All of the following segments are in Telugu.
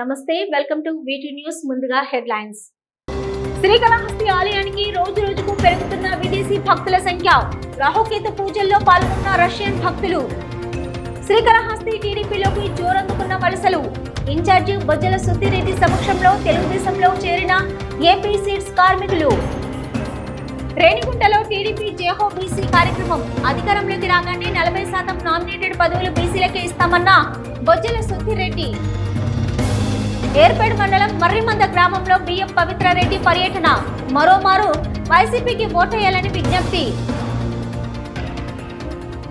నమస్తే వెల్కమ్ టు వీటి న్యూస్ ముందుగా హెడ్లైన్స్. శ్రీకాళహస్తి ఆలయానికి రోజు రోజుకు పెరుగుతున్న విదేశీ భక్తుల సంఖ్య. రాహుకేతు పూజల్లో పాల్గొన్న రష్యన్ భక్తులు. శ్రీకాళహస్తి టీడీపీలోకి జోరందుకున్న వలసలు. ఇన్ఛార్జి బొజ్జల సుద్దిరెడ్డి సమక్షంలో తెలుగుదేశంలో చేరిన ఏపీ సీడ్స్ కార్మికులు. రేణిగుంటలో టీడీపీ జేహో బీసీ కార్యక్రమం. అధికారంలోకి రాగానే నలభై శాతం నామినేటెడ్ పదవులు బీసీలకే ఇస్తామన్న బొజ్జల సుద్దిరెడ్డి. ఏర్పేడ్ మండలం మర్రిమంద గ్రామంలో బియ్యం పవిత్రారెడ్డి పర్యటన. మరోమారు వైసీపీకి ఓటేయాలని విజ్ఞప్తి.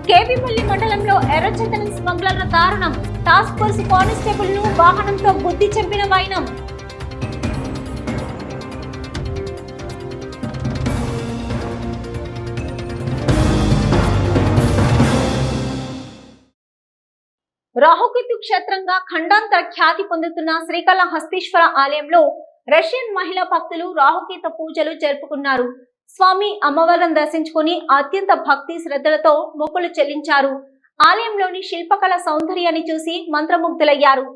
కేపీపల్లి మండలంలో ఎర్రచందనం స్మగ్లర్ల దారుణం. టాస్క్ ఫోర్స్ కానిస్టేబుల్ను వాహనంతో బుద్ధి చెప్పిన వైనం. రాహుకేతు క్షేత్రంగా ఖండాంతర ఖ్యాతి పొందుతున్న శ్రీకాళహస్తీశ్వర ఆలయంలో రష్యన్ మహిళా భక్తులు రాహుకేత పూజలు జరుపుకున్నారు. స్వామి అమ్మవారిని దర్శించుకుని అత్యంత భక్తి శ్రద్ధలతో మొక్కులు చెల్లించారు. ఆలయంలోని శిల్పకళ సౌందర్యాన్ని చూసి మంత్రముగ్ధులయ్యారు.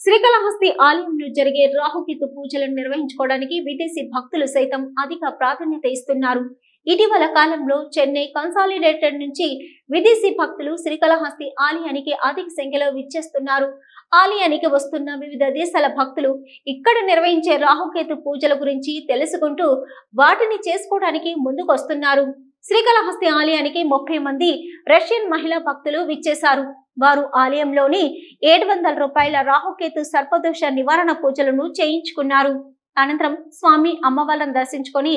శ్రీకాళహస్తి ఆలయంలో జరిగే రాహుకేతు పూజలను నిర్వహించుకోవడానికి విదేశీ భక్తులు సైతం అధిక ప్రాధాన్యత ఇస్తున్నారు. ఇటీవల కాలంలో చెన్నై కన్సాలిడేటెడ్ నుంచి విదేశీ భక్తులు శ్రీకాళహస్తి ఆలయానికి అధిక సంఖ్యలో విచ్చేస్తున్నారు. ఆలయానికి వస్తున్న వివిధ దేశాల భక్తులు ఇక్కడ నిర్వహించే రాహుకేతు పూజల గురించి తెలుసుకుంటూ వాటిని చేసుకోవడానికి ముందుకొస్తున్నారు. శ్రీకాళహస్తి ఆలయానికి ముప్పై మంది రష్యన్ మహిళా భక్తులు విచ్చేశారు. వారు ఆలయంలోని ఏడు వందల రూపాయల రాహుకేతు సర్పదోష నివారణ పూజలను చేయించుకున్నారు. అనంతరం స్వామి అమ్మవార్లను దర్శించుకొని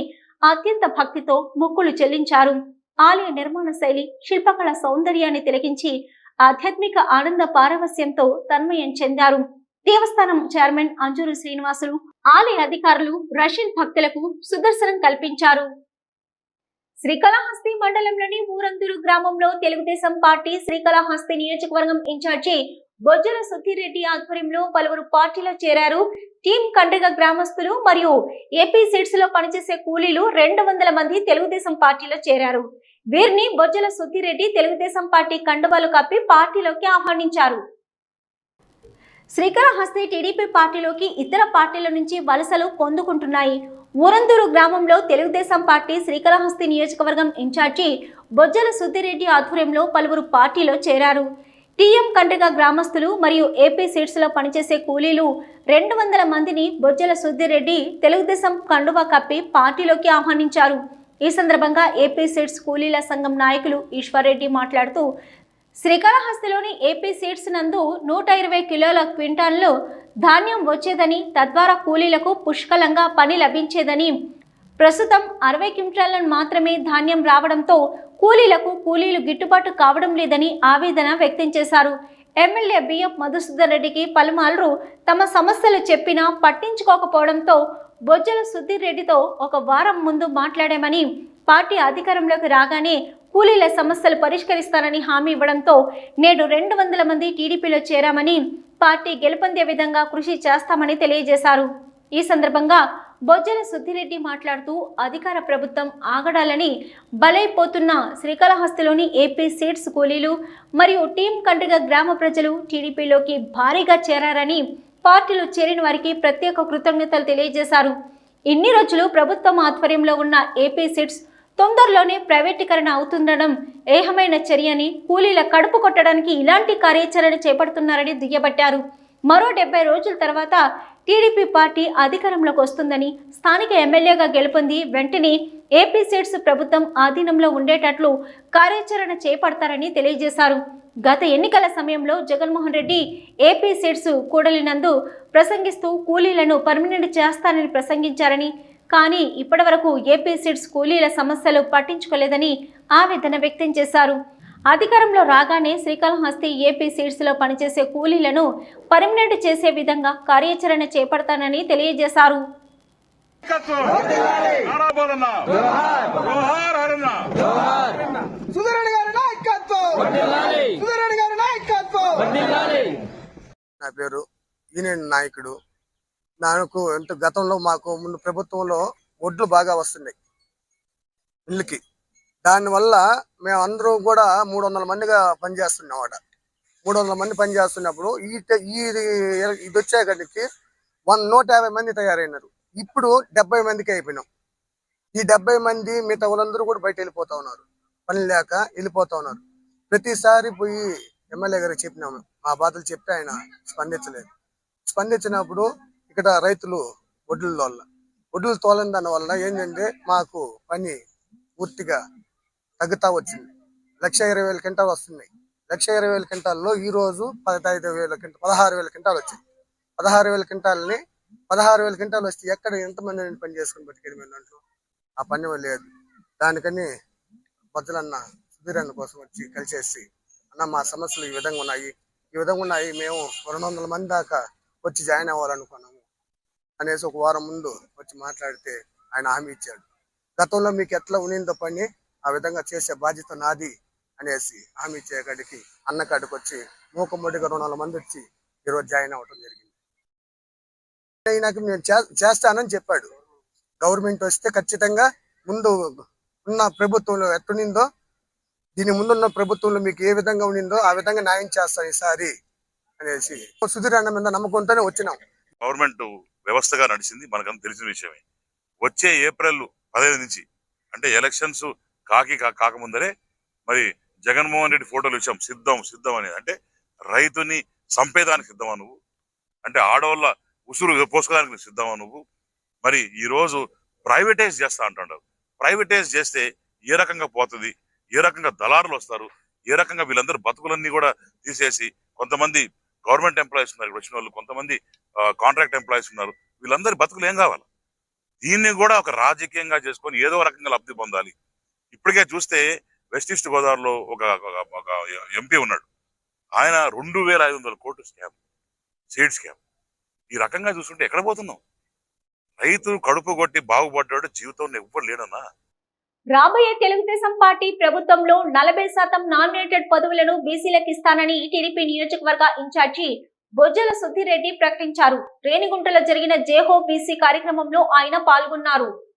అత్యంత భక్తితో మొక్కులు చెల్లించారు. ఆలయ నిర్మాణ శైలి శిల్పకళ సౌందర్యాన్ని తిలకించి ఆధ్యాత్మిక ఆనంద పారవస్యంతో తన్మయం చెందారు. దేవస్థానం చైర్మన్ అంజూరు శ్రీనివాసులు ఆలయ అధికారులు రష్యన్ భక్తులకు సుదర్శనం కల్పించారు. శ్రీకళహస్తి మండలంలోని ఊరందూరు గ్రామంలో తెలుగుదేశం పార్టీ శ్రీకళహస్తి నియోజకవర్గం ఇన్ఛార్జి బొజ్జల సుధీరెడ్డి ఆధ్వర్యంలో పలువురు పార్టీలో చేరారు. టీం కండ్రిగ గ్రామస్తులు మరియు ఏపీ సీట్స్లో పనిచేసే కూలీలు రెండు వందల మంది తెలుగుదేశం పార్టీలో చేరారు. వీరిని బొజ్జల సుధీరెడ్డి తెలుగుదేశం పార్టీ కండువాలు కప్పి పార్టీలోకి ఆహ్వానించారు. శ్రీకాళహస్తి టీడీపీ పార్టీలోకి ఇతర పార్టీల నుంచి వలసలు పొందుకుంటున్నాయి. ఊరందూరు గ్రామంలో తెలుగుదేశం పార్టీ శ్రీకాళహస్తి నియోజకవర్గం ఇన్ఛార్జి బొజ్జల సుద్దిరెడ్డి ఆధ్వర్యంలో పలువురు పార్టీలో చేరారు. టీఎం కండ్రిగ గ్రామస్తులు మరియు ఏపీ సీట్స్లో పనిచేసే కూలీలు రెండు వందల మందిని బొజ్జల సుద్దిరెడ్డి తెలుగుదేశం కండువా కప్పి పార్టీలోకి ఆహ్వానించారు. ఈ సందర్భంగా ఏపీ సీట్స్ కూలీల సంఘం నాయకులు ఈశ్వర్రెడ్డి మాట్లాడుతూ శ్రీకాళహస్తిలోని ఏపీ సీట్స్ నందు నూట ఇరవై కిలోల క్వింటాల్లో ధాన్యం వచ్చేదని తద్వారా కూలీలకు పుష్కలంగా పని లభించేదని ప్రస్తుతం అరవై క్వింటాలను మాత్రమే ధాన్యం రావడంతో కూలీలకు కూలీలు గిట్టుబాటు కావడం లేదని ఆవేదన వ్యక్తం చేశారు. ఎమ్మెల్యే బిఎఫ్ మధుసూదన్ రెడ్డికి పలుమార్లు తమ సమస్యలు చెప్పినా పట్టించుకోకపోవడంతో బొజ్జల సుధీర్ రెడ్డితో ఒక వారం ముందు మాట్లాడామని పార్టీ అధికారంలోకి రాగానే కూలీల సమస్యలు పరిష్కరిస్తారని హామీ ఇవ్వడంతో నేడు రెండు వందల మంది టీడీపీలో చేరామని పార్టీ గెలుపొందే విధంగా కృషి చేస్తామని తెలియజేశారు. ఈ సందర్భంగా బొజ్జల సుద్దిరెడ్డి మాట్లాడుతూ అధికార ప్రభుత్వం ఆగడాలని బలైపోతున్న శ్రీకాళహస్తిలోని ఏపీ సీట్స్ కూలీలు మరియు టీం కండ్రిగ గ్రామ ప్రజలు టీడీపీలోకి భారీగా చేరారని పార్టీలో చేరిన వారికి ప్రత్యేక కృతజ్ఞతలు తెలియజేశారు. ఇన్ని రోజులు ప్రభుత్వం ఆధ్వర్యంలో ఉన్న ఏపీ సీట్స్ తొందరలోనే ప్రైవేటీకరణ అవుతుండడం ఏహమైన చర్యని కూలీల కడుపు కొట్టడానికి ఇలాంటి కార్యాచరణ చేపడుతున్నారని దుయ్యబట్టారు. మరో డెబ్బై రోజుల తర్వాత టీడీపీ పార్టీ అధికారంలోకి వస్తుందని స్థానిక ఎమ్మెల్యేగా గెలుపొంది వెంటనే ఏపీ సీట్స్ ప్రభుత్వం ఆధీనంలో ఉండేటట్లు కార్యాచరణ చేపడతారని తెలియజేశారు. గత ఎన్నికల సమయంలో జగన్మోహన్ రెడ్డి ఏపీ సీట్స్ కూడలినందు ప్రసంగిస్తూ కూలీలను పర్మనెంట్ చేస్తానని ప్రసంగించారని కానీ ఇప్పటివరకు ఏపీ సీట్స్ కూలీల సమస్యలు పట్టించుకోలేదని ఆవేదన వ్యక్తం చేశారు. అధికారంలో రాగానే శ్రీకాళహస్తి ఏపీ సీట్స్లో పనిచేసే కూలీలను పర్మినెంట్ చేసే విధంగా కార్యాచరణ చేపడతానని తెలియజేశారు. నా పేరు యూనియన్ నాయకుడు. నాకు ఎంత గతంలో మాకు ముందు ప్రభుత్వంలో ఒడ్లు బాగా వస్తున్నాయి. ఇళ్ళకి. దానివల్ల మేము అందరూ కూడా మూడు వందల మందిగా పనిచేస్తున్నాం మూడు వందల మంది పని చేస్తున్నప్పుడు ఈ ఇది వచ్చే ఇది వన్ నూట యాభై మంది తయారైనారు. ఇప్పుడు డెబ్బై మందికి అయిపోయినాం. ఈ డెబ్బై మంది మిగతా వాళ్ళందరూ కూడా బయట వెళ్ళిపోతా ఉన్నారు. పని లేక వెళ్ళిపోతా ఉన్నారు. ప్రతిసారి పోయి ఎమ్మెల్యే గారికి చెప్పినాము మా బాధలు చెప్తే ఆయన స్పందించలేదు. స్పందించినప్పుడు ఇక్కడ రైతులు ఒడ్లు తోల ఒడ్లు తోలని దాని వల్ల ఏంటంటే మాకు పని పూర్తిగా తగ్గుతా వచ్చింది. లక్ష ఇరవై వేల క్వింటాలు వస్తున్నాయి. లక్ష ఇరవై వేల క్వింటాల్లో ఈ రోజు పదహైదు వేల క్వింటాల్ పదహారు వేల క్వింటాలు వచ్చాయి పదహారు వేల క్వింటాల్ని పదహారు వేల క్వింటాలు వస్తే ఎక్కడ ఎంతమంది పని చేసుకుని బతికేది దాంట్లో? ఆ పని లేదు. దానికని బొజ్జలన్న సుధీరన్న కోసం వచ్చి కలిసేసి అన్న మా సమస్యలు ఈ విధంగా ఉన్నాయి. ఈ విధంగా ఉన్నాయి. మేము రెండు వందల మంది దాకా వచ్చి జాయిన్ అవ్వాలనుకున్నాము. అనేసి ఒక వారం ముందు వచ్చి మాట్లాడితే ఆయన హామీ ఇచ్చాడు. గతంలో మీకు ఎట్లా ఉనిందో పని ఆ విధంగా చేసే బాధ్యత నాది అనేసి హామీ చేయగడికి అన్నకాడికి అన్న కాడికి వచ్చి మూకమ్మడిగా రెండు వందల మంది వచ్చి ఈరోజు జాయిన్ అవ్వటం జరిగింది. నాకు నేను చే- చేస్తానని చెప్పాడు. గవర్నమెంట్ వస్తే ఖచ్చితంగా ముందు ఉన్న ప్రభుత్వంలో ఎట్టునిందో దీని ముందున్న ప్రభుత్వంలో మీకు ఏ విధంగా ఉండిందో ఆ విధంగా న్యాయం చేస్తాను ఈసారి అనేసి సుధీర్ అన్న మీద నమ్మకంతోనే వచ్చినాం. గవర్నమెంట్ వ్యవస్థగా నడిచింది మనకంతా తెలిసిన విషయమే. వచ్చే ఏప్రిల్ పదహైదు నుంచి అంటే ఎలక్షన్స్ కాకి కా- కాకముందరే మరి జగన్మోహన్ రెడ్డి ఫోటోలు ఇచ్చాం. సిద్ధం సిద్ధం అనేది. అంటే రైతుని సంపేదానికి సిద్ధమా నువ్వు? అంటే ఆడవాళ్ళ ఉసురు పోసుకోవడానికి సిద్ధమా నువ్వు? మరి ఈ రోజు ప్రైవేటైజ్ చేస్తా అంటున్నారు ప్రైవేటైజ్ చేస్తే ఏ రకంగా పోతుంది? ఏ రకంగా దళారులు వస్తారు? ఏ రకంగా వీళ్ళందరూ బతుకులన్నీ కూడా తీసేసి కొంతమంది గవర్నమెంట్ ఎంప్లాయీస్ ఉన్నారు. వచ్చిన వాళ్ళు కొంతమంది కాంట్రాక్ట్ ఎంప్లాయీస్ ఉన్నారు. వీళ్ళందరి బతుకులు ఏం కావాలి? దీన్ని కూడా ఒక రాజకీయంగా చేసుకొని ఏదో రకంగా లబ్ధి పొందాలి. ఇప్పటికే చూస్తే వెస్ట్ ఈస్ట్ గోదావరిలో ఒక ఒక- ఎంపీ ఉన్నాడు. ఆయన రెండు వేల ఐదు వందల కోట్లు స్కామ్ సీడ్ స్కామ్. ఈ రకంగా చూస్తుంటే ఎక్కడ పోతున్నాం? రైతు కడుపు కొట్టి బాగుపడ్డాడు జీవితంలో ఎవ్వరు లేడన్నా రాబోయే తెలుగుదేశం పార్టీ ప్రభుత్వంలో నలభై శాతం నామినేటెడ్ పదవులను బీసీలకు ఇస్తానని టీడీపీ నియోజకవర్గ ఇన్ఛార్జి బొజ్జల సుధీరెడ్డి ప్రకటించారు. రేణిగుంటలో జరిగిన జేహో బీసీ కార్యక్రమంలో ఆయన పాల్గొన్నారు.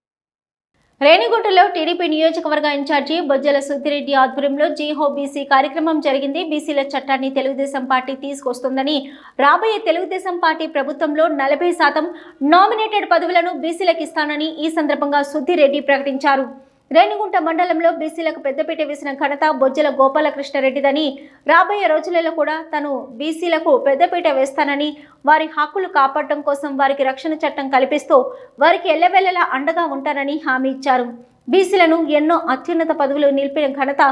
రేణిగుంటలో టీడీపీ నియోజకవర్గ ఇన్ఛార్జి బొజ్జల సుద్దిరెడ్డి ఆధ్వర్యంలో జీహో బీసీ కార్యక్రమం జరిగింది. బీసీల చట్టాన్ని తెలుగుదేశం పార్టీ తీసుకొస్తుందని రాబోయే తెలుగుదేశం పార్టీ ప్రభుత్వంలో నలభై శాతం నామినేటెడ్ పదవులను బీసీలకు ఇస్తానని ఈ సందర్భంగా సుద్దిరెడ్డి ప్రకటించారు. రేణిగుంట మండలంలో బీసీలకు పెద్దపీట వేసిన ఘనత బొజ్జల గోపాలకృష్ణారెడ్డిదని రాబోయే రోజులలో కూడా తను బీసీలకు పెద్దపీట వేస్తానని వారి హక్కులు కాపాడటం కోసం వారికి రక్షణ చట్టం కల్పిస్తూ వారికి ఎల్లవెల్లలా అండగా ఉంటానని హామీ ఇచ్చారు. బీసీలను ఎన్నో అత్యున్నత పదవులు నిలిపిన ఘనత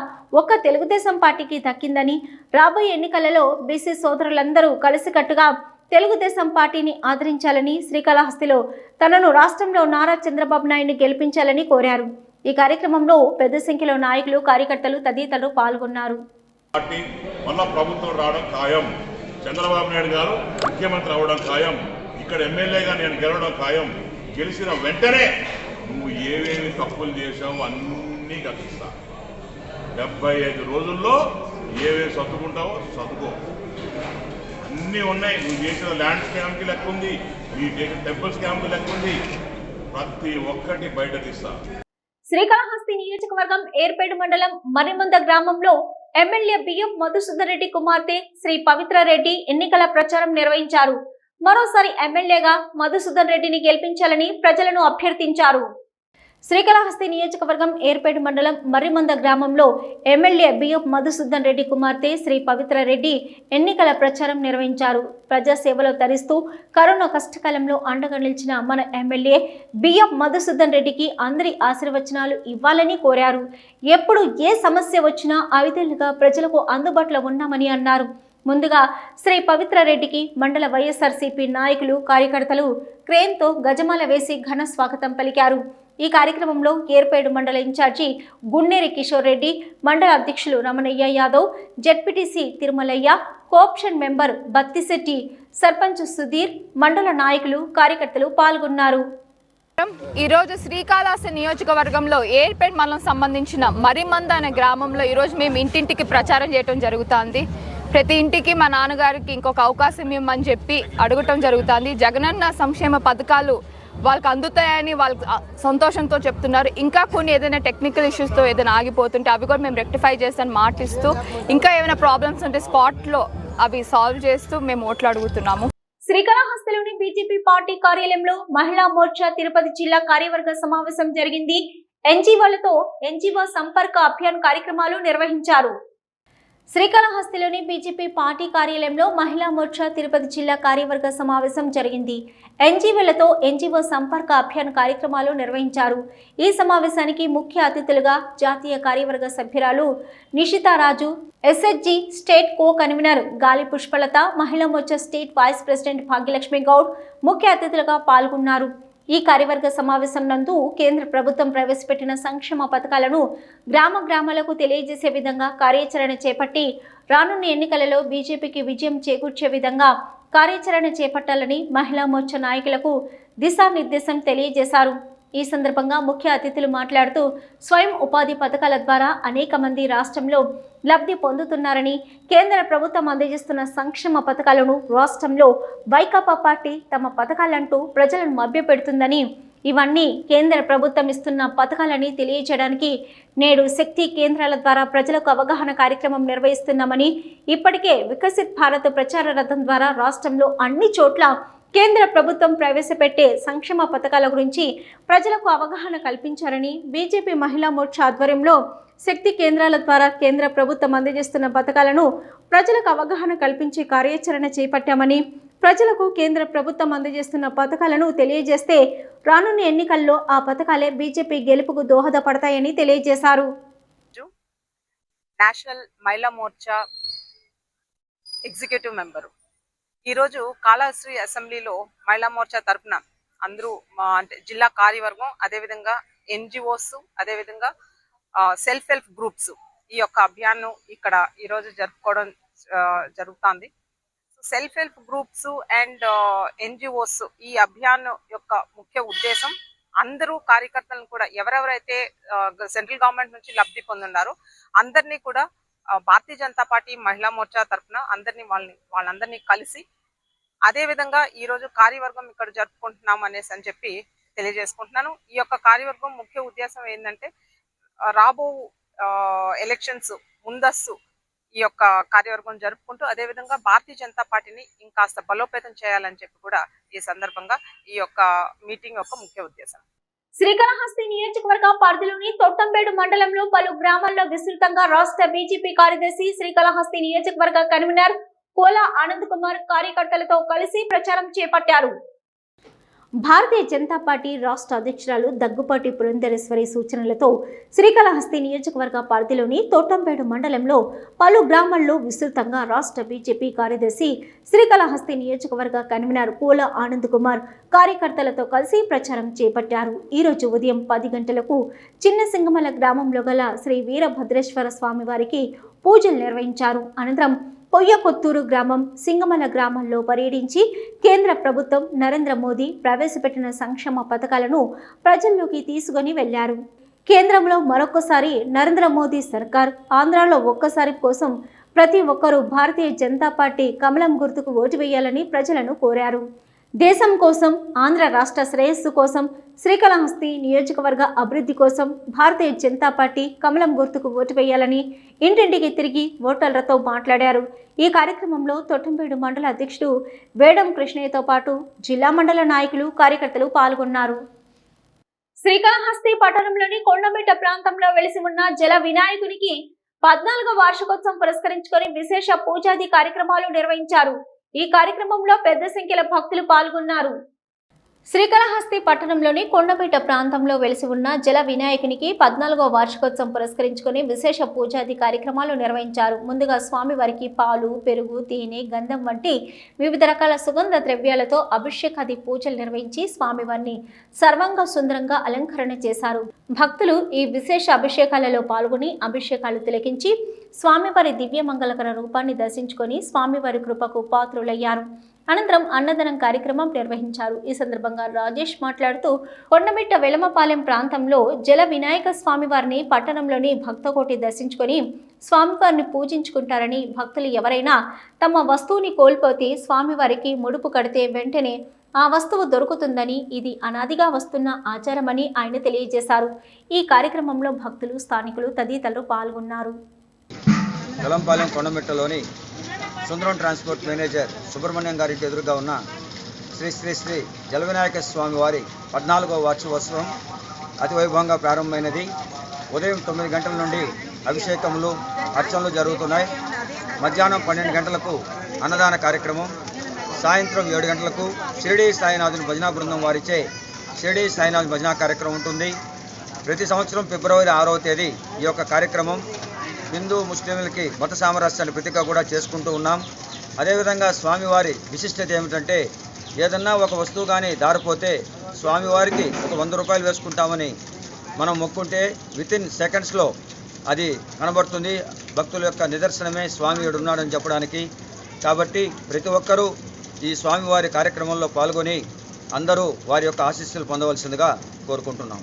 ఒక్క తెలుగుదేశం పార్టీకి దక్కిందని రాబోయే ఎన్నికలలో బీసీ సోదరులందరూ కలిసికట్టుగా తెలుగుదేశం పార్టీని ఆదరించాలని శ్రీకాళహస్తిలో తనను రాష్ట్రంలో నారా చంద్రబాబు నాయుడిని గెలిపించాలని కోరారు. ఈ కార్యక్రమంలో పెద్ద సంఖ్యలో నాయకులు కార్యకర్తలు తదితరులు పాల్గొన్నారు. పార్టీ ప్రభుత్వం రావడం ఖాయం. చంద్రబాబు నాయుడు గారు ముఖ్యమంత్రి అవడం ఖాయం. ఇక్కడ ఎమ్మెల్యేగా నేను గెలవడం ఖాయం. గెలిచిన వెంటనే నువ్వు ఏవేమి తప్పులు చేసావు అన్నీ కట్టిస్తా డెబ్బై ఐదు రోజుల్లో ఏవేవి సర్దుకుంటావో సర్దుకో. అన్నీ ఉన్నాయి. నువ్వు చేసిన ల్యాండ్ స్కామ్కి లెక్క ఉంది. నీ చేసిన టెంపుల్ స్కామ్కి లెక్క ఉంది. ప్రతి ఒక్కటి బయట తీస్తా. శ్రీకాళహస్తి నియోజకవర్గం ఏర్పేడు మండలం మరిమంద గ్రామంలో ఎమ్మెల్యే బియ్యం మధుసూదర్ రెడ్డి కుమార్తె శ్రీ పవిత్ర రెడ్డి ఎన్నికల ప్రచారం నిర్వహించారు. మరోసారి ఎమ్మెల్యేగా మధుసూదన్ రెడ్డిని గెలిపించాలని ప్రజలను అభ్యర్థించారు. శ్రీకాళహస్తి నియోజకవర్గం ఏర్పేట మండలం మర్రిమంద గ్రామంలో ఎమ్మెల్యే బిఎఫ్ మధుసూదన్ రెడ్డి కుమార్తె శ్రీ పవిత్ర రెడ్డి ఎన్నికల ప్రచారం నిర్వహించారు. ప్రజాసేవలో తరిస్తూ కరోనా కష్టకాలంలో అండగా నిలిచిన మన ఎమ్మెల్యే బిఎఫ్ మధుసూదన్ రెడ్డికి అందరి ఆశీర్వచనాలు ఇవ్వాలని కోరారు. ఎప్పుడు ఏ సమస్య వచ్చినా అవిధులుగా ప్రజలకు అందుబాటులో ఉన్నామని అన్నారు. ముందుగా శ్రీ పవిత్ర రెడ్డికి మండల వైఎస్ఆర్సీపీ నాయకులు కార్యకర్తలు క్రేన్తో గజమాల వేసి ఘన స్వాగతం పలికారు. ఈ కార్యక్రమంలో ఏర్పేడు మండల ఇన్ఛార్జి గున్నేరి కిషోర్ రెడ్డి మండల అధ్యక్షులు Ramanayya Yadav ZPTC Tirumalayya cooption member Battisetti sarpanch Sudheer మండల నాయకులు కార్యకర్తలు పాల్గొన్నారు. ఈరోజు శ్రీకాళహస్తి నియోజకవర్గంలో ఏర్పేట్ మండలం సంబంధించిన మరిమంద అనే గ్రామంలో ఈరోజు మేము ఇంటింటికి ప్రచారం చేయటం జరుగుతుంది. ప్రతి ఇంటికి మా నాన్నగారికి ఇంకొక అవకాశం ఇవ్వమని చెప్పి అడగటం జరుగుతుంది. జగనన్న సంక్షేమ పథకాలు వాళ్ళకి అందుతాయని వాళ్ళకి సంతోషంతో చెప్తున్నారు. ఇంకా కొన్ని ఏదైనా టెక్నికల్ ఇష్యూస్తో ఏదైనా ఆగిపోతుంటే అవి కూడా మేము రెక్టిఫై చేస్తాను మాటిస్తూ ఇంకా ఏమైనా ప్రాబ్లమ్స్ ఉంటే స్పాట్లో అవి సాల్వ్ చేస్తూ మేము ఓట్లు అడుగుతున్నాము. శ్రీకాళహస్తిలోని బీజేపీ పార్టీ కార్యాలయంలో మహిళా మోర్చా తిరుపతి జిల్లా కార్యవర్గ సమావేశం జరిగింది. ఎన్జీఓలతో ఎన్జీఓ సంపర్క అభియాన్ కార్యక్రమాలు నిర్వహించారు. శ్రీకాళహస్తిలోని బీజేపీ పార్టీ కార్యాలయంలో మహిళా మోర్చా తిరుపతి జిల్లా కార్యవర్గ సమావేశం జరిగింది. ఎన్జీవోలతో ఎన్జీఓ సంపర్క అభియాన్ కార్యక్రమాలు నిర్వహించారు. ఈ సమావేశానికి ముఖ్య అతిథులుగా జాతీయ కార్యవర్గ సభ్యురాలు Nishitaraju SSG state co convener Gali Pushpalatha Mahila Morcha state vice president Bhagyalakshmi Goud ముఖ్య అతిథులుగా పాల్గొన్నారు. ఈ కార్యవర్గ సమావేశం నందు కేంద్ర ప్రభుత్వం ప్రవేశపెట్టిన సంక్షేమ పథకాలను గ్రామ గ్రామాలకు తెలియజేసే విధంగా కార్యాచరణ చేపట్టి రానున్న ఎన్నికలలో బీజేపీకి విజయం చేకూర్చే విధంగా కార్యాచరణ చేపట్టాలని మహిళా మోర్చా నాయకులకు దిశానిర్దేశం తెలియజేశారు. ఈ సందర్భంగా ముఖ్య అతిథులు మాట్లాడుతూ స్వయం ఉపాధి పథకాల ద్వారా అనేక మంది రాష్ట్రంలో లబ్ధి పొందుతున్నారని కేంద్ర ప్రభుత్వం అందజేస్తున్న సంక్షేమ పథకాలను రాష్ట్రంలో వైకాపా పార్టీ తమ పథకాలంటూ ప్రజలను మభ్యపెడుతుందని ఇవన్నీ కేంద్ర ప్రభుత్వం ఇస్తున్న పథకాలని తెలియజేయడానికి నేడు శక్తి కేంద్రాల ద్వారా ప్రజలకు అవగాహన కార్యక్రమం నిర్వహిస్తున్నామని ఇప్పటికే వికసిత్ భారత్ ప్రచార రథం ద్వారా రాష్ట్రంలో అన్ని చోట్ల కేంద్ర ప్రభుత్వం ప్రవేశపెట్టే సంక్షేమ పథకాల గురించి ప్రజలకు అవగాహన కల్పించారని బీజేపీ మహిళా మోర్చా ఆధ్వర్యంలో శక్తి కేంద్రాల ద్వారా కేంద్ర ప్రభుత్వం అందజేస్తున్న పథకాలను ప్రజలకు అవగాహన కల్పించే కార్యాచరణ చేపట్టామని ప్రజలకు కేంద్ర ప్రభుత్వం అందజేస్తున్న పథకాలను తెలియజేస్తే రానున్న ఎన్నికల్లో ఆ పథకాలే బీజేపీ గెలుపుకు దోహదపడతాయని తెలియజేశారు. నేషనల్ మహిళా మోర్చా ఎగ్జిక్యూటివ్ మెంబరు. ఈరోజు కాళహస్త్రి అసెంబ్లీలో మహిళా మోర్చా తరపున అందరూ అంటే జిల్లా కార్యవర్గం అదేవిధంగా ఎన్జిఓస్ అదేవిధంగా సెల్ఫ్ హెల్ప్ గ్రూప్స్ ఈ యొక్క అభియాన్ను ఇక్కడ ఈరోజు జరుపుకోవడం జరుగుతుంది. Self help groups and NGOs ఈ అభియాన్ యొక్క ముఖ్య ఉద్దేశం అందరూ కార్యకర్తలను కూడా ఎవరెవరైతే సెంట్రల్ గవర్నమెంట్ నుంచి లబ్ధి పొందున్నారో అందరినీ కూడా భారతీయ జనతా పార్టీ మహిళా మోర్చా తరఫున అందరినీ వాళ్ళని వాళ్ళందరినీ కలిసి అదే విధంగా ఈ రోజు కార్యవర్గం ఇక్కడ జరుపుకుంటున్నాం అనేసి అని చెప్పి తెలియజేసుకుంటున్నాను. ఈ యొక్క కార్యవర్గం ముఖ్య ఉద్దేశం ఏంటంటే ఆ, రాబో ఎలక్షన్స్ ముందస్తు ఈ యొక్క కార్యవర్గం జరుపుకుంటూ అదే విధంగా భారతీయ జనతా పార్టీని ఇంకాస్త బలోపేతం చేయాలని చెప్పి కూడా ఈ సందర్భంగా ఈ యొక్క మీటింగ్ యొక్క ముఖ్య ఉద్దేశం. శ్రీకాళహస్తి నియోజకవర్గ పరిధిలోని తొట్టంబేడు మండలంలో పలు గ్రామాల్లో విస్తృతంగా రాష్ట్ర బీజేపీ కార్యదర్శి శ్రీకాళహస్తి నియోజకవర్గ కన్వీనర్ కోలా ఆనంద్ కుమార్ కార్యకర్తలతో కలిసి ప్రచారం చేపట్టారు. భారతీయ జనతా పార్టీ రాష్ట్ర అధ్యక్షురాలు దగ్గుపాటి పురంధరేశ్వరి సూచనలతో శ్రీకాళహస్తి నియోజకవర్గ పరిధిలోని తోటంపేడు మండలంలో పలు గ్రామాల్లో విస్తృతంగా రాష్ట్ర బీజేపీ కార్యదర్శి శ్రీకాళహస్తి నియోజకవర్గ కన్వీనర్ పూల ఆనంద్ కుమార్ కార్యకర్తలతో కలిసి ప్రచారం చేపట్టారు. ఈరోజు ఉదయం పది గంటలకు చిన్న సింగమల గ్రామంలో గల శ్రీ వీరభద్రేశ్వర స్వామివారికి పూజలు నిర్వహించారు. అనంతరం పొయ్యకొత్తూరు గ్రామం సింగమల గ్రామంలో పర్యటించి కేంద్ర ప్రభుత్వం నరేంద్ర మోదీ ప్రవేశపెట్టిన సంక్షేమ పథకాలను ప్రజల్లోకి తీసుకొని వెళ్ళారు కేంద్రంలో మరొకసారి నరేంద్ర మోదీ సర్కార్ ఆంధ్రాలో ఒక్కసారి కోసం ప్రతి ఒక్కరూ భారతీయ జనతా పార్టీ కమలం గుర్తుకు ఓటు వేయాలని ప్రజలను కోరారు. దేశం కోసం ఆంధ్ర రాష్ట్ర శ్రేయస్సు కోసం శ్రీకాళహస్తి నియోజకవర్గ అభివృద్ధి కోసం భారతీయ జనతా పార్టీ కమలం గుర్తుకు ఓటు వేయాలని ఇంటింటికి తిరిగి ఓటర్లతో మాట్లాడారు. ఈ కార్యక్రమంలో తొట్టంపేడు మండల అధ్యక్షుడు వేడం కృష్ణయ్యతో పాటు జిల్లా మండల నాయకులు కార్యకర్తలు పాల్గొన్నారు. శ్రీకాళహస్తి పట్టణంలోని కొండమిట్ట ప్రాంతంలో వెలిసి ఉన్న జల వినాయకునికి పద్నాలుగో వార్షికోత్సవం పురస్కరించుకొని విశేష పూజాది కార్యక్రమాలు నిర్వహించారు. ఈ కార్యక్రమంలో పెద్ద సంఖ్యలో భక్తులు పాల్గొన్నారు. శ్రీకాళహస్తి పట్టణంలోని కొండపేట ప్రాంతంలో వెలిసి ఉన్న జల వినాయకునికి పద్నాలుగో వార్షికోత్సవం పురస్కరించుకొని విశేష పూజాది కార్యక్రమాలు నిర్వహించారు. ముందుగా స్వామివారికి పాలు పెరుగు తేనె గంధం వంటి వివిధ రకాల సుగంధ ద్రవ్యాలతో అభిషేకాది పూజలు నిర్వహించి స్వామివారిని సర్వంగ సుందరంగా అలంకరణ చేశారు. భక్తులు ఈ విశేష అభిషేకాలలో పాల్గొని అభిషేకాలు తిలకించి స్వామివారి దివ్యమంగళకర రూపాన్ని దర్శించుకొని స్వామివారి కృపకు పాత్రులయ్యారు. అనంతరం అన్నదానం కార్యక్రమం నిర్వహించారు. ఈ సందర్భంగా రాజేష్ మాట్లాడుతూ కొండమిట్ట వెలమపాలెం ప్రాంతంలో జల వినాయక స్వామివారిని పట్టణంలోని భక్తకోటి దర్శించుకొని స్వామివారిని పూజించుకుంటారని భక్తులు ఎవరైనా తమ వస్తువుని కోల్పోతే స్వామివారికి ముడుపు కడితే వెంటనే ఆ వస్తువు దొరుకుతుందని ఇది అనాదిగా వస్తున్న ఆచారమని ఆయన తెలియజేశారు. ఈ కార్యక్రమంలో భక్తులు స్థానికులు తదితరులు పాల్గొన్నారు. కొండమిట్టలోని సుందరం ట్రాన్స్పోర్ట్ మేనేజర్ సుబ్రహ్మణ్యం గారికి ఎదురుగా ఉన్న శ్రీ శ్రీ శ్రీ జలవినాయక స్వామి వారి పద్నాలుగవ వార్షికోత్సవం అతి వైభవంగా ప్రారంభమైనది. ఉదయం తొమ్మిది గంటల నుండి అభిషేకములు అర్చనలు జరుగుతున్నాయి. మధ్యాహ్నం పన్నెండు గంటలకు అన్నదాన కార్యక్రమం. సాయంత్రం ఏడు గంటలకు షిరిడి సాయినాథుని భజనా బృందం వారిచే షిరిడి సాయినాథ్ భజనా కార్యక్రమం ఉంటుంది. ప్రతి సంవత్సరం ఫిబ్రవరి ఆరవ తేదీ ఈ యొక్క కార్యక్రమం. హిందూ ముస్లింలకి మత సామరస్యాన్ని ప్రతిగా కూడా చేసుకుంటూ ఉన్నాం. అదేవిధంగా స్వామివారి విశిష్టత ఏమిటంటే ఏదన్నా ఒక వస్తువు కానీ దారిపోతే స్వామివారికి ఒక వంద రూపాయలు వేసుకుంటామని మనం మొక్కుంటే వితిన్ సెకండ్స్లో అది కనబడుతుంది. భక్తుల యొక్క నిదర్శనమే స్వామి ఉన్నాడని చెప్పడానికి. కాబట్టి ప్రతి ఒక్కరూ ఈ స్వామివారి కార్యక్రమంలో పాల్గొని అందరూ వారి యొక్క ఆశీస్సులు పొందవలసిందిగా కోరుకుంటున్నాం.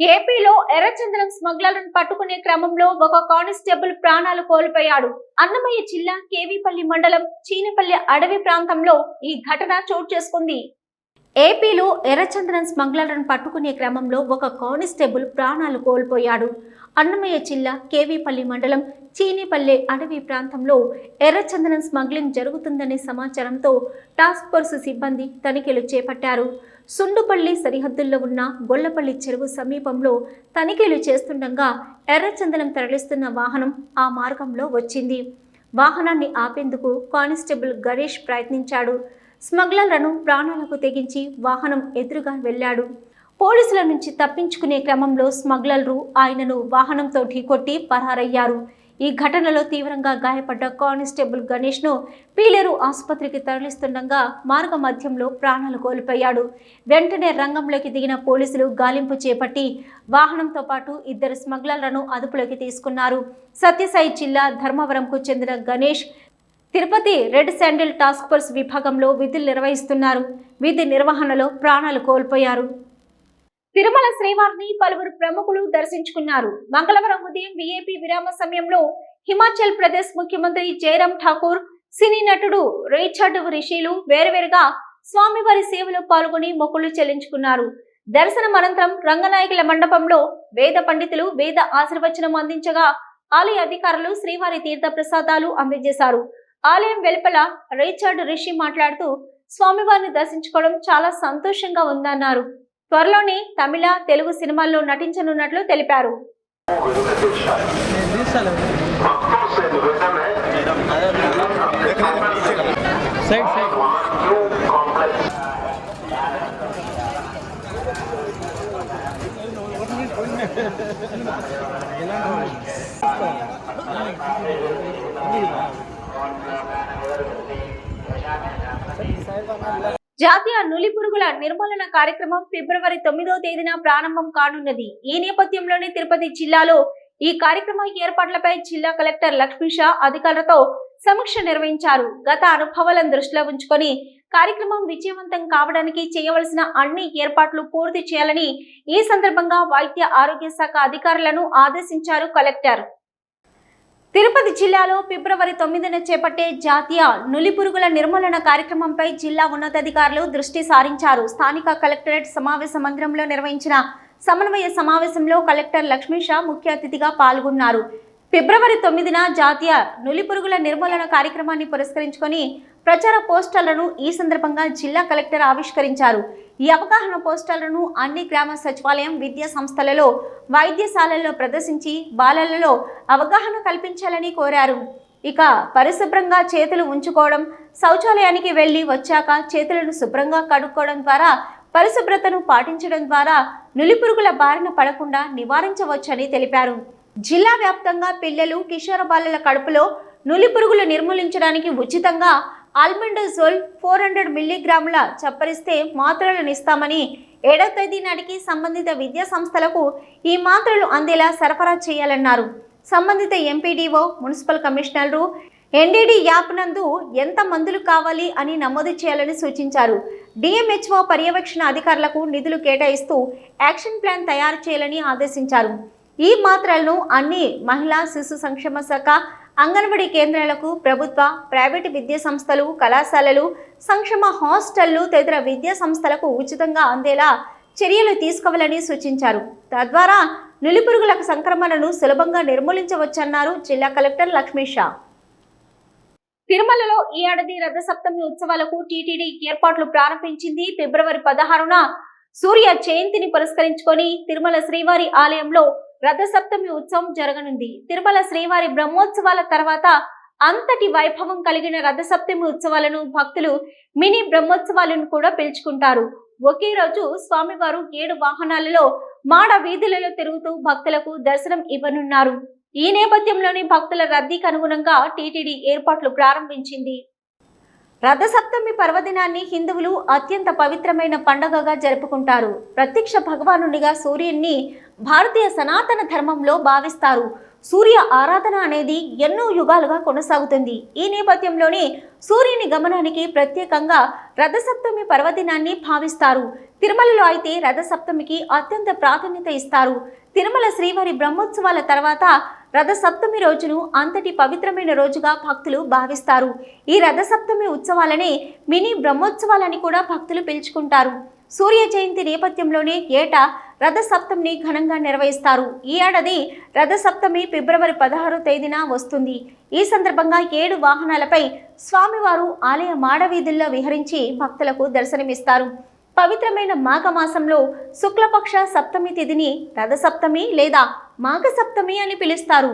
ఏపీలో ఎర్రచందనం స్మగ్లర్లను పట్టుకునే క్రమంలో ఒక కానిస్టేబుల్ ప్రాణాలు కోల్పోయాడు. అన్నమయ్య జిల్లా కేవీపల్లి మండలం చీనపల్లి అడవి ప్రాంతంలో ఈ ఘటన చోటు చేసుకుంది. ఏపీలో ఎర్రచందనం స్మగ్లర్లను పట్టుకునే క్రమంలో ఒక కానిస్టేబుల్ ప్రాణాలు కోల్పోయాడు. అన్నమయ్య జిల్లా కేవీపల్లి మండలం చీనిపల్లె అడవి ప్రాంతంలో ఎర్రచందనం స్మగ్లింగ్ జరుగుతుందనే సమాచారంతో టాస్క్ ఫోర్స్ సిబ్బంది తనిఖీలు చేపట్టారు. సుండుపల్లి సరిహద్దుల్లో ఉన్న గొల్లపల్లి చెరువు సమీపంలో తనిఖీలు చేస్తుండగా ఎర్రచందనం తరలిస్తున్న వాహనం ఆ మార్గంలో వచ్చింది. వాహనాన్ని ఆపేందుకు కానిస్టేబుల్ గణేష్ ప్రయత్నించాడు. స్మగ్లర్లను ప్రాణాలకు తెగించి వాహనం ఎదురుగా వెళ్ళాడు. పోలీసుల నుంచి తప్పించుకునే క్రమంలో స్మగ్లర్లు ఆయనను వాహనంతో ఢీకొట్టి పరారయ్యారు. ఈ ఘటనలో తీవ్రంగా గాయపడ్డ కానిస్టేబుల్ గణేష్ను పీలేరు ఆసుపత్రికి తరలిస్తుండగా మార్గ మధ్యంలో ప్రాణాలు కోల్పోయాడు. వెంటనే రంగంలోకి దిగిన పోలీసులు గాలింపు చేపట్టి వాహనంతో పాటు ఇద్దరు స్మగ్లర్లను అదుపులోకి తీసుకున్నారు. సత్యసాయి జిల్లా ధర్మవరంకు చెందిన Ganesh Tirupati red sandal task force విభాగంలో విధులు నిర్వహిస్తున్నారు. విధి నిర్వహణలో ప్రాణాలు కోల్పోయారు. తిరుమల శ్రీవారిని పలువురు ప్రముఖులు దర్శించుకున్నారు. మంగళవారం ఉదయం విఐపి విరామ సమయంలో హిమాచల్ ప్రదేశ్ ముఖ్యమంత్రి జయరాం ఠాకూర్ సినీ నటుడు రిచర్డ్ రిషిలు వేరువేరుగా స్వామివారి సేవలో పాల్గొని మొక్కులు చెల్లించుకున్నారు. దర్శనం అనంతరం రంగనాయకుల మండపంలో వేద పండితులు వేద ఆశీర్వచనం అందించగా ఆలయ అధికారులు శ్రీవారి తీర్థ ప్రసాదాలు అందజేశారు. ఆలయం వెలుపల రిచర్డ్ రిషి మాట్లాడుతూ స్వామివారిని దర్శించుకోవడం చాలా సంతోషంగా ఉందన్నారు. త్వరలోనే తమిళ తెలుగు సినిమాల్లో నటించనున్నట్లు తెలిపారు. జాతీయ నులి పురుగుల నిర్మూలన కార్యక్రమం ఫిబ్రవరి తొమ్మిదో తేదీన ప్రారంభం కానున్నది. ఈ నేపథ్యంలోనే తిరుపతి జిల్లాలో ఈ కార్యక్రమ ఏర్పాట్లపై జిల్లా కలెక్టర్ లక్ష్మీ షా అధికారులతో సమీక్ష నిర్వహించారు. గత అనుభవాలను దృష్టిలో ఉంచుకొని కార్యక్రమం విజయవంతం కావడానికి చేయవలసిన అన్ని ఏర్పాట్లు పూర్తి చేయాలని ఈ సందర్భంగా వైద్య ఆరోగ్య శాఖ అధికారులను ఆదేశించారు కలెక్టర్. తిరుపతి జిల్లాలో ఫిబ్రవరి తొమ్మిదిన చేపట్టే జాతీయ నులిపురుగుల నిర్మూలన కార్యక్రమంపై జిల్లా ఉన్నతాధికారులు దృష్టి సారించారు. స్థానిక కలెక్టరేట్ సమావేశ మందిరంలో నిర్వహించిన సమన్వయ సమావేశంలో కలెక్టర్ లక్ష్మీషా ముఖ్య అతిథిగా పాల్గొన్నారు. ఫిబ్రవరి తొమ్మిదిన జాతీయ నులిపురుగుల నిర్మూలన కార్యక్రమాన్ని పురస్కరించుకొని ప్రచార పోస్టర్లను ఈ సందర్భంగా జిల్లా కలెక్టర్ ఆవిష్కరించారు. ఈ అవగాహన పోస్టర్లను అన్ని గ్రామ సచివాలయం విద్యా సంస్థలలో వైద్యశాలల్లో ప్రదర్శించి బాలలలో అవగాహన కల్పించాలని కోరారు. ఇక పరిశుభ్రంగా చేతులు ఉంచుకోవడం శౌచాలయానికి వెళ్ళి వచ్చాక చేతులను శుభ్రంగా కడుక్కోవడం ద్వారా పరిశుభ్రతను పాటించడం ద్వారా నులిపురుగుల బారిన పడకుండా నివారించవచ్చని తెలిపారు. జిల్లా వ్యాప్తంగా పిల్లలు కిషోర బాలల కడుపులో నులిపురుగులు నిర్మూలించడానికి ఉచితంగా ఆల్మండజోల్ ఫోర్ హండ్రెడ్ మిల్లీగ్రాముల చప్పరిస్తే మాత్రలను ఇస్తామని ఏడవ తేదీ నాటికి సంబంధిత విద్యా సంస్థలకు ఈ మాత్రలు అందేలా సరఫరా చేయాలన్నారు. సంబంధిత ఎంపీడీఓ మున్సిపల్ కమిషనర్లు ఎన్డీడీ యాప్ నందు ఎంత మందులు కావాలి అని నమోదు చేయాలని సూచించారు. డిఎంహెచ్ఓ పర్యవేక్షణ అధికారులకు నిధులు కేటాయిస్తూ యాక్షన్ ప్లాన్ తయారు చేయాలని ఆదేశించారు. ఈ మాత్రలను అన్ని మహిళా శిశు సంక్షేమ శాఖ అంగన్వాడీ కేంద్రాలకు ప్రభుత్వ ప్రైవేటు విద్యా సంస్థలు కళాశాలలు సంక్షేమ హాస్టళ్ళు తదితర విద్యా సంస్థలకు ఉచితంగా అందేలా చర్యలు తీసుకోవాలని సూచించారు. తద్వారా నులిపురుగుల సంక్రమణను సులభంగా నిర్మూలించవచ్చన్నారు జిల్లా కలెక్టర్ లక్ష్మీ షా. తిరుమలలో ఈ ఏడాది రథసప్తమి ఉత్సవాలకు టీటీడీ ఏర్పాట్లు ప్రారంభించింది. ఫిబ్రవరి పదహారున సూర్య జయంతిని పురస్కరించుకొని తిరుమల శ్రీవారి ఆలయంలో రథసప్తమి ఉత్సవం జరగనుంది. తిరుమల శ్రీవారి బ్రహ్మోత్సవాల తర్వాత అంతటి వైభవం కలిగిన రథసప్తమి ఉత్సవాలను భక్తులు మినీ బ్రహ్మోత్సవాలను కూడా పిలుచుకుంటారు. ఒకే రోజు స్వామివారు ఏడు వాహనాలలో మాడ వీధులలో తిరుగుతూ భక్తులకు దర్శనం ఇవ్వనున్నారు. ఈ నేపథ్యంలోని భక్తుల రద్దీకి అనుగుణంగా టీటీడీ ఏర్పాట్లు ప్రారంభించింది. రథసప్తమి పర్వదినాన్ని హిందువులు అత్యంత పవిత్రమైన పండగగా జరుపుకుంటారు. ప్రత్యక్ష భగవానునిగా సూర్యుణ్ణి భారతీయ సనాతన ధర్మంలో భావిస్తారు. సూర్య ఆరాధన అనేది ఎన్నో యుగాలుగా కొనసాగుతుంది. ఈ నేపథ్యంలోనే సూర్యుని గమనానికి ప్రత్యేకంగా రథసప్తమి పర్వదినాన్ని భావిస్తారు. తిరుమలలో అయితే రథసప్తమికి అత్యంత ప్రాధాన్యత ఇస్తారు. తిరుమల శ్రీవారి బ్రహ్మోత్సవాల తర్వాత రథసప్తమి రోజును అంతటి పవిత్రమైన రోజుగా భక్తులు భావిస్తారు. ఈ రథసప్తమి ఉత్సవాలనే మినీ బ్రహ్మోత్సవాలని కూడా భక్తులు పిలుచుకుంటారు. సూర్య జయంతి నేపథ్యంలోనే ఏటా రథసప్తమిని ఘనంగా నిర్వహిస్తారు. ఈ ఏడాది రథసప్తమి ఫిబ్రవరి పదహారో తేదీన వస్తుంది. ఈ సందర్భంగా ఏడు వాహనాలపై స్వామివారు ఆలయ మాడవీధుల్లో విహరించి భక్తులకు దర్శనమిస్తారు. పవిత్రమైన మాఘ మాసంలో శుక్లపక్ష సప్తమి తిథిని రథసప్తమి లేదా మాఘ సప్తమి అని పిలుస్తారు.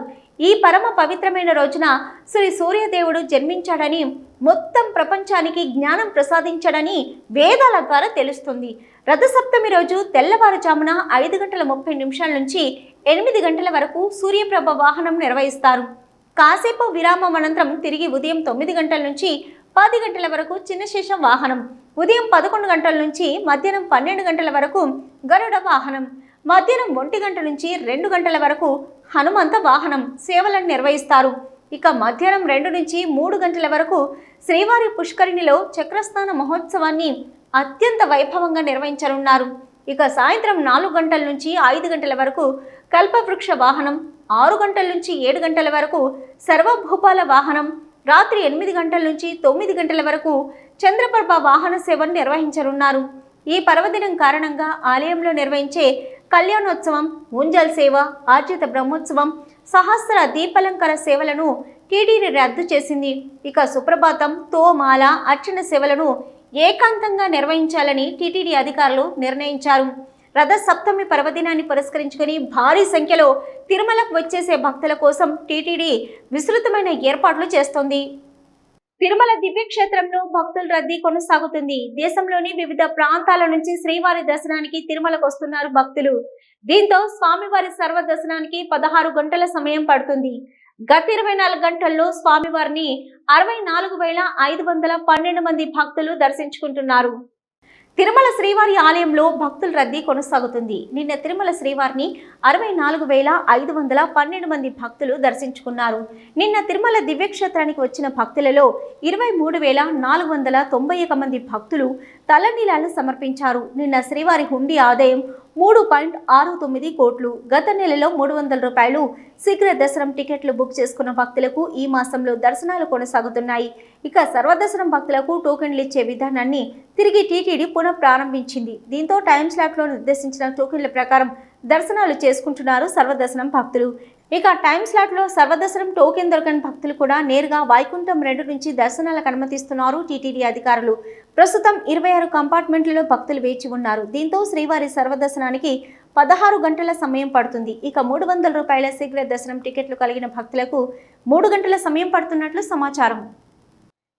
ఈ పరమ పవిత్రమైన రోజున శ్రీ సూర్యదేవుడు జన్మించాడని మొత్తం ప్రపంచానికి జ్ఞానం ప్రసాదించాడని వేదాల ద్వారా తెలుస్తుంది. రథసప్తమి రోజు తెల్లవారుజామున ఐదు గంటల ముప్పై నిమిషాల నుంచి ఎనిమిది గంటల వరకు సూర్యప్రభ వాహనం నిర్వహిస్తారు. కాసేపు విరామం అనంతరం తిరిగి ఉదయం తొమ్మిది గంటల నుంచి పది గంటల వరకు చిన్నశేషం వాహనం. ఉదయం పదకొండు గంటల నుంచి మధ్యాహ్నం పన్నెండు గంటల వరకు గరుడ వాహనం మధ్యాహ్నం ఒంటి గంట నుంచి రెండు గంటల వరకు హనుమంత వాహనం సేవలను నిర్వహిస్తారు. ఇక మధ్యాహ్నం రెండు నుంచి మూడు గంటల వరకు శ్రీవారి పుష్కరిణిలో చక్రస్నాన మహోత్సవాన్ని అత్యంత వైభవంగా నిర్వహించనున్నారు. ఇక సాయంత్రం నాలుగు గంటల నుంచి ఐదు గంటల వరకు కల్పవృక్ష వాహనం ఆరు గంటల నుంచి ఏడు గంటల వరకు సర్వభూపాల వాహనం రాత్రి ఎనిమిది గంటల నుంచి తొమ్మిది గంటల వరకు చంద్రప్రభ వాహన సేవను నిర్వహించనున్నారు. ఈ పర్వదినం కారణంగా ఆలయంలో నిర్వహించే కళ్యాణోత్సవం ఊంజల్ సేవ ఆర్జిత బ్రహ్మోత్సవం సహస్ర దీపలంకర సేవలను టీటీడీ రద్దు చేసింది. ఇక సుప్రభాతం తోమాల అర్చన సేవలను ఏకాంతంగా నిర్వహించాలని టీటీడీ అధికారులు నిర్ణయించారు. రథ సప్తమి పర్వదినాన్ని పురస్కరించుకుని భారీ సంఖ్యలో తిరుమలకు వచ్చేసే భక్తుల కోసం టీటీడీ విస్తృతమైన ఏర్పాట్లు చేస్తోంది. తిరుమల దివ్యక్షేత్రంలో భక్తుల రద్దీ కొనసాగుతుంది. దేశంలోని వివిధ ప్రాంతాల నుంచి శ్రీవారి దర్శనానికి తిరుమలకు వస్తున్నారు భక్తులు. దీంతో స్వామివారి సర్వ దర్శనానికి పదహారు గంటల సమయం పడుతుంది. గత ఇరవై నాలుగు గంటల్లో స్వామివారిని అరవై నాలుగు వేల ఐదు వందల పన్నెండు మంది భక్తులు దర్శించుకుంటున్నారు. తిరుమల శ్రీవారి ఆలయంలో భక్తుల రద్దీ కొనసాగుతుంది. నిన్న తిరుమల శ్రీవారిని అరవై నాలుగు వేల ఐదు వందల పన్నెండు మంది భక్తులు దర్శించుకున్నారు. నిన్న తిరుమల దివ్యక్షేత్రానికి వచ్చిన భక్తులలో ఇరవై మూడు వేల నాలుగు వందల తొంభై ఒక మంది భక్తులు తలనీలాలు సమర్పించారు. నిన్న శ్రీవారి హుండీ ఆదాయం మూడు పాయింట్ ఆరు తొమ్మిది కోట్లు. గత నెలలో మూడు వందల రూపాయలు. శీఘ్ర దర్శనం టికెట్లు బుక్ చేసుకున్న భక్తులకు ఈ మాసంలో దర్శనాలు కొనసాగుతున్నాయి. ఇక సర్వదర్శనం భక్తులకు టోకెన్లు ఇచ్చే విధానాన్ని తిరిగి టీటీడీ పునః ప్రారంభించింది దీంతో టైం స్లాట్లో నిర్దేశించిన టోకెన్ల ప్రకారం దర్శనాలు చేసుకుంటున్నారు సర్వదర్శనం భక్తులు. ఇక టైం స్లాట్లో సర్వదర్శనం టోకెన్ దొరకని భక్తులు కూడా నేరుగా వైకుంఠం రెండు నుంచి దర్శనాలకు అనుమతిస్తున్నారు టీటీడీ అధికారులు. ప్రస్తుతం ఇరవై ఆరు కంపార్ట్మెంట్లలో భక్తులు వేచి ఉన్నారు. దీంతో శ్రీవారి సర్వదర్శనానికి పదహారు గంటల సమయం పడుతుంది. ఇక మూడు వందల రూపాయల శీఘ్ర దర్శనం టికెట్లు కలిగిన భక్తులకు మూడు గంటల సమయం పడుతున్నట్లు సమాచారం.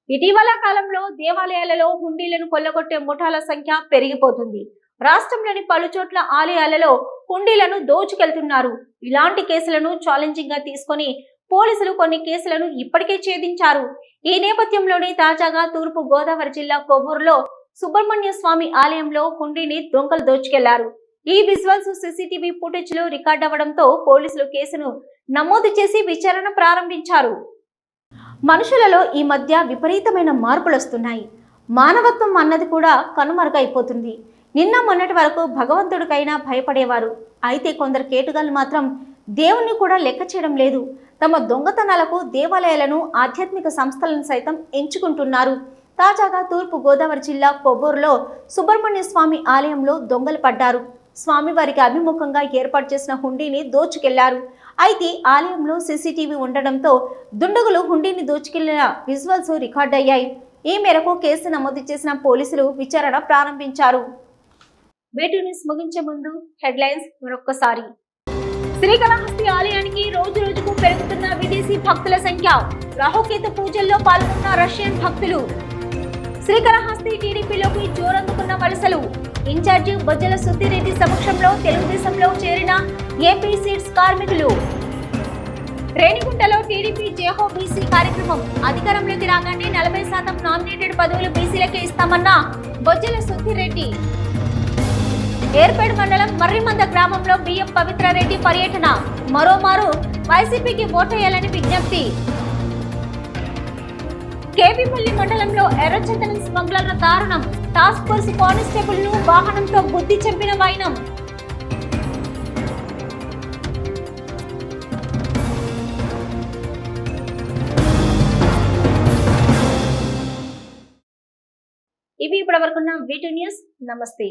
ఇటీవల కాలంలో దేవాలయాలలో హుండీలను కొల్లగొట్టే ముఠాల సంఖ్య పెరిగిపోతుంది. రాష్ట్రంలోని పలు చోట్ల ఆలయాలలో కుండీలను దోచుకెళ్తున్నారు. ఇలాంటి కేసులను ఛాలెంజింగ్గా తీసుకొని పోలీసులు కొన్ని కేసులను ఇప్పటికే ఛేదించారు. ఈ నేపథ్యంలోనే తాజాగా తూర్పు గోదావరి జిల్లా కొవ్వూరులో సుబ్రహ్మణ్య స్వామి ఆలయంలో కుండీని దొంగలు దోచుకెళ్ళారు. ఈ విజువల్స్ సీసీటీవీ ఫుటేజ్లో రికార్డ్ అవ్వడంతో పోలీసులు కేసును నమోదు చేసి విచారణ ప్రారంభించారు. మనుషులలో ఈ మధ్య విపరీతమైన మార్పులు వస్తున్నాయి మానవత్వం అన్నది కూడా కనుమరుగైపోతుంది. నిన్న మొన్నటి వరకు భగవంతుడికైనా భయపడేవారు. అయితే కొందరు కేటుగాలు మాత్రం దేవుణ్ణి కూడా లెక్క చేయడం లేదు. తమ దొంగతనాలకు దేవాలయాలను ఆధ్యాత్మిక సంస్థలను సైతం ఎంచుకుంటున్నారు. తాజాగా తూర్పు గోదావరి జిల్లా కొవ్వూరులో సుబ్రహ్మణ్య స్వామి ఆలయంలో దొంగలు పడ్డారు. స్వామివారికి అభిముఖంగా ఏర్పాటు చేసిన హుండీని దోచుకెళ్ళారు. అయితే ఆలయంలో సీసీటీవీ ఉండడంతో దుండగులు హుండీని దోచుకెళ్ళిన విజువల్స్ రికార్డయ్యాయి. ఈ మేరకు కేసు నమోదు చేసిన పోలీసులు విచారణ ప్రారంభించారు. వేటు న్యూస్ ముగించే ముందు హెడ్లైన్స్ మరొక్కసారి. శ్రీకాళహస్తి ఆలయానికి రోజు రోజుకు పెరుగుతున్న విదేశీ భక్తుల సంఖ్య రాహుకేతు పూజల్లో పాల్గొన్న రష్యన్ భక్తులు. శ్రీకాళహస్తి టీడీపీలోకి జోరందుకున్న వలసలు ఇన్ఛార్జి బొజ్జల సుద్దిరెడ్డి సమక్షంలో తెలుగుదేశంలో చేరిన ఏపీ సీట్స్ కార్మికులు. రేణిగుంటలో టీడీపీ జేహో బీసీ కార్యక్రమం అధికారంలోకి రాగానే నలభై శాతం నామినేటెడ్ పదవులు బీసీలకే ఇస్తామన్న బొజ్జల సుద్దిరెడ్డి. ఏర్పేడ్ మండలం మర్రిమంద గ్రామంలో బిఎం పవిత్రారెడ్డి పర్యటన. మరోమారు వైసీపీకి ఓటేయాలని విజ్ఞప్తి. కేపీపల్లి మండలంలో ఎర్రచందనం స్మగ్లర్ల దారుణం. టాస్క్ ఫోర్స్ కానిస్టేబుల్ను వాహనంతో బుద్ధి చంపిన వైనం. ఇవి ఇప్పటివరకున్న వీటి న్యూస్. నమస్తే.